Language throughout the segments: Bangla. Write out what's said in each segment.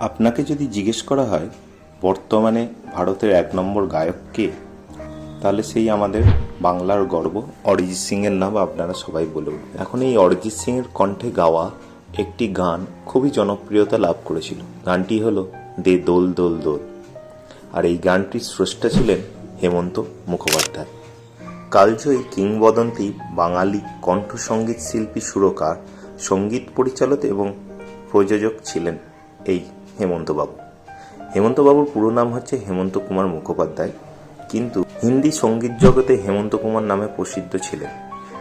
আপনাকে যদি জিজ্ঞেস করা হয়, বর্তমানে ভারতের এক নম্বর গায়ক কে? তাহলে সেই আমাদের বাংলার গর্ব অরিজিৎ সিংয়ের নাম আপনারা সবাই বলে এখন এই অরিজিৎ সিংয়ের কণ্ঠে গাওয়া একটি গান খুবই জনপ্রিয়তা লাভ করেছিল। গানটি হলো দে দোল দোল দোল। আর এই গানটির স্রষ্টা ছিলেন হেমন্ত মুখোপাধ্যায়। কালজয়ী কিংবদন্তি বাঙালি কণ্ঠসঙ্গীত শিল্পী সুরকার, সংগীত পরিচালক এবং প্রযোজক ছিলেন এই হেমন্তবাবু। হেমন্তবাবুর পুরো নাম হচ্ছে হেমন্ত কুমার মুখোপাধ্যায়। কিন্তু হিন্দি সংগীত জগতে হেমন্ত কুমার নামে প্রসিদ্ধ ছিলেন।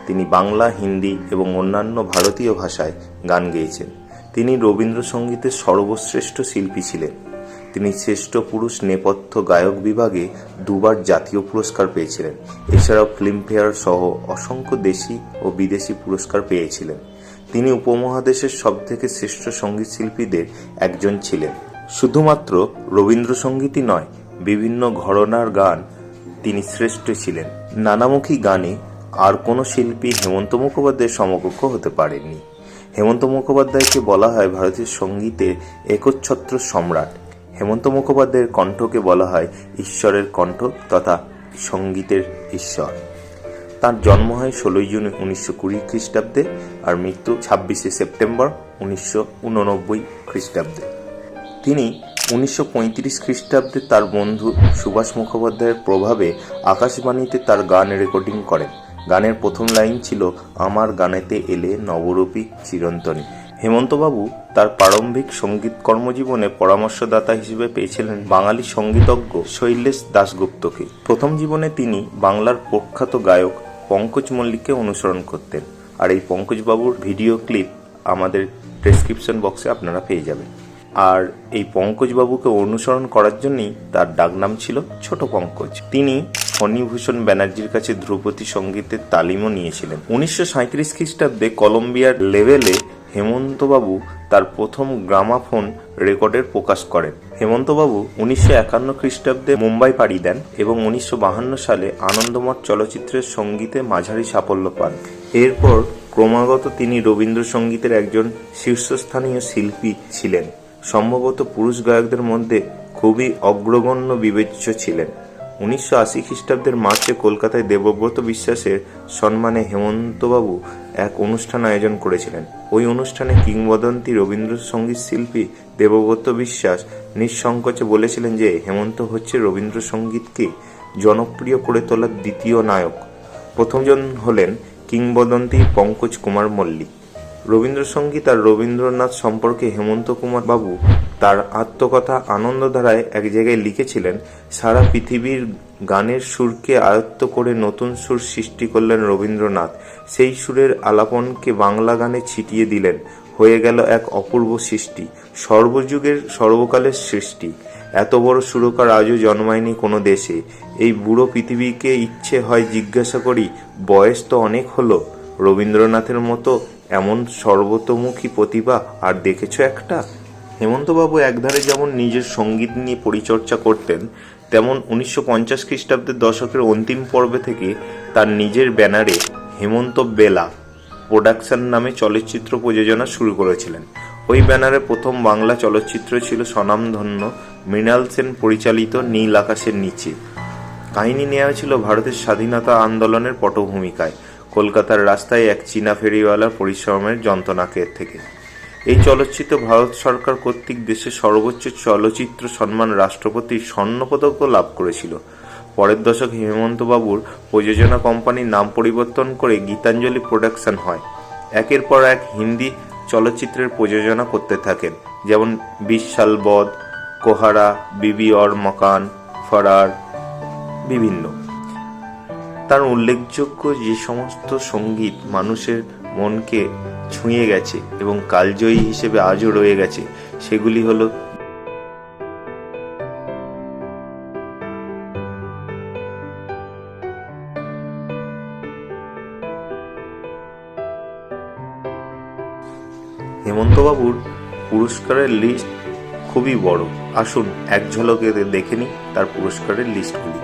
তিনি বাংলা, হিন্দি এবং অন্যান্য ভারতীয় ভাষায় গান গেয়েছেন। তিনি রবীন্দ্রসঙ্গীতের সর্বশ্রেষ্ঠ শিল্পী ছিলেন। তিনি শ্রেষ্ঠ পুরুষ নেপথ্য গায়ক বিভাগে দুবার জাতীয় পুরস্কার পেয়েছিলেন। এছাড়াও ফিল্মফেয়ার সহ অসংখ্য দেশি ও বিদেশি পুরস্কার পেয়েছিলেন। তিনি উপমহাদেশের সবথেকে শ্রেষ্ঠ সংগীত শিল্পীদের একজন ছিলেন। শুধুমাত্র রবীন্দ্রসঙ্গীতই নয়, বিভিন্ন ঘরনার গান তিনি শ্রেষ্ঠ ছিলেন। নানামুখী গানে আর কোনো শিল্পী হেমন্ত মুখোপাধ্যায়ের সমকক্ষ হতে পারেননি। হেমন্ত মুখোপাধ্যায়কে বলা হয় ভারতীয় সঙ্গীতের একচ্ছত্র সম্রাট। হেমন্ত মুখোপাধ্যায়ের কণ্ঠকে বলা হয় ঈশ্বরের কণ্ঠ তথা সঙ্গীতের ঈশ্বর। তার জন্ম হয় ষোলোই জুন উনিশশো কুড়ি খ্রিস্টাব্দে আর মৃত্যু ছাব্বিশে সেপ্টেম্বর উনিশশো উননব্বই খ্রিস্টাব্দে। তিনি উনিশশো পঁয়ত্রিশ খ্রিস্টাব্দে তার বন্ধু সুভাষ মুখোপাধ্যায়ের প্রভাবে আকাশবাণীতে তার গান রেকর্ডিং করেন। গানের প্রথম লাইন ছিল, আমার গানেতে এলে নবরূপী চিরন্তনী। হেমন্তবাবু তার প্রারম্ভিক সংগীত কর্মজীবনে পরামর্শদাতা হিসেবে পেয়েছিলেন বাঙালি সঙ্গীতজ্ঞ শৈলেশ দাশগুপ্তকে। প্রথম জীবনে তিনি বাংলার প্রখ্যাত গায়ক পঙ্কজ মল্লিককে অনুসরণ করতেন। আর এই পঙ্কজবাবুর ভিডিও ক্লিপ আমাদের ডেসক্রিপশন বক্সে আপনারা পেয়ে যাবেন। আর এই পঙ্কজবাবুকে অনুসরণ করার জন্যই তার ডাকনাম ছিল ছোট পঙ্কজ। তিনি ফণীভূষণ ব্যানার্জির কাছে ধ্রুপদী সঙ্গীতের তালিমও নিয়েছিলেন। উনিশশো সাঁত্রিশ খ্রিস্টাব্দে কলম্বিয়ার লেভেলে হেমন্তবাবু তার প্রথম গ্রামাফোন রেকর্ডের প্রকাশ করেন। হেমন্তবাবু উনিশশো একান্ন খ্রিস্টাব্দে মুম্বাই পাড়ি দেন এবং উনিশশো বাহান্ন সালে আনন্দমঠ চলচ্চিত্রের সঙ্গীতে মাঝারি সাফল্য পান। এরপর ক্রমাগত তিনি রবীন্দ্রসঙ্গীতের একজন শীর্ষস্থানীয় শিল্পী ছিলেন। সম্ভবত পুরুষ গায়কদের মধ্যে খুবই অগ্রগণ্য বিবেচ্য ছিলেন। উনিশশো আশি খ্রিস্টাব্দের মার্চে কলকাতায় দেবব্রত বিশ্বাসের সম্মানে হেমন্তবাবু এক অনুষ্ঠান আয়োজন করেছিলেন। ওই অনুষ্ঠানে কিংবদন্তি রবীন্দ্রসঙ্গীত শিল্পী দেবব্রত বিশ্বাস নিঃসংকোচে বলেছিলেন যে, হেমন্ত হচ্ছে রবীন্দ্রসঙ্গীতকে জনপ্রিয় করে তোলার দ্বিতীয় নায়ক। প্রথমজন হলেন কিংবদন্তি পঙ্কজ কুমার মল্লিক। রবীন্দ্রসঙ্গীত আর রবীন্দ্রনাথ সম্পর্কে হেমন্ত কুমার বাবু তার আত্মকথা আনন্দধারায় এক জায়গায় লিখেছিলেন, সারা পৃথিবীর গানের সুরকে আয়ত্ত করে নতুন সুর সৃষ্টি করলেন রবীন্দ্রনাথ। সেই সুরের আলাপনকে বাংলা গানে ছিটিয়ে দিলেন। হয়ে গেল এক অপূর্ব সৃষ্টি, সর্বযুগের সর্বকালের সৃষ্টি। এত বড় সুরকার আজও জন্মায়নি কোনো দেশে। এই বুড়ো পৃথিবীকে ইচ্ছে হয় জিজ্ঞাসা করি, বয়স তো অনেক হলো। রবীন্দ্রনাথের মতো এমন সর্বতোমুখী প্রতিভা আর দেখেছ একটা? হেমন্তবাবু একধারে যেমন নিজের সংগীত নিয়ে পরিচর্যা করতেন, তেমন উনিশশো পঞ্চাশ খ্রিস্টাব্দের দশকের অন্তিম পর্বে থেকে তার নিজের ব্যানারে হেমন্ত বেলা প্রোডাকশন নামে চলচ্চিত্র প্রযোজনা শুরু করেছিলেন। ওই ব্যানারে প্রথম বাংলা চলচ্চিত্র ছিল স্বনামধন্য, মৃণাল সেন পরিচালিত নীল আকাশের নিচে। কাহিনী নেওয়া ছিল ভারতের স্বাধীনতা আন্দোলনের পটভূমিকায়। কলকাতার রাস্তায় এক চীনা ফেরিওয়ালার পরিশ্রমের যন্ত্রণাকে থেকে? এই চলচ্চিত্র ভারত সরকার কর্তৃক দেশের সর্বোচ্চ চলচ্চিত্র সম্মান রাষ্ট্রপতির স্বর্ণপদকও লাভ করেছিল। পরের দশকে হেমন্তবাবুর প্রযোজনা কোম্পানির নাম পরিবর্তন করে গীতাঞ্জলি প্রোডাকশন হয়। একের পর এক হিন্দি চলচ্চিত্রের প্রযোজনা করতে থাকেন, যেমন বিশ সাল বদ কোহারা, বিবি অর মকান, ফরার, বিভিন্ন। তার উল্লেখযোগ্য যে সমস্ত সংগীত মানুষের মনকে ছুঁয়ে গেছে এবং কালজয়ী হিসেবে আজও রয়ে গেছে, সেগুলি হলো হেমন্তবাবুর পুরস্কারের লিস্ট খুবই বড়। আসুন, এক ঝলকে দেখে নিই তার পুরস্কারের লিস্টগুলি।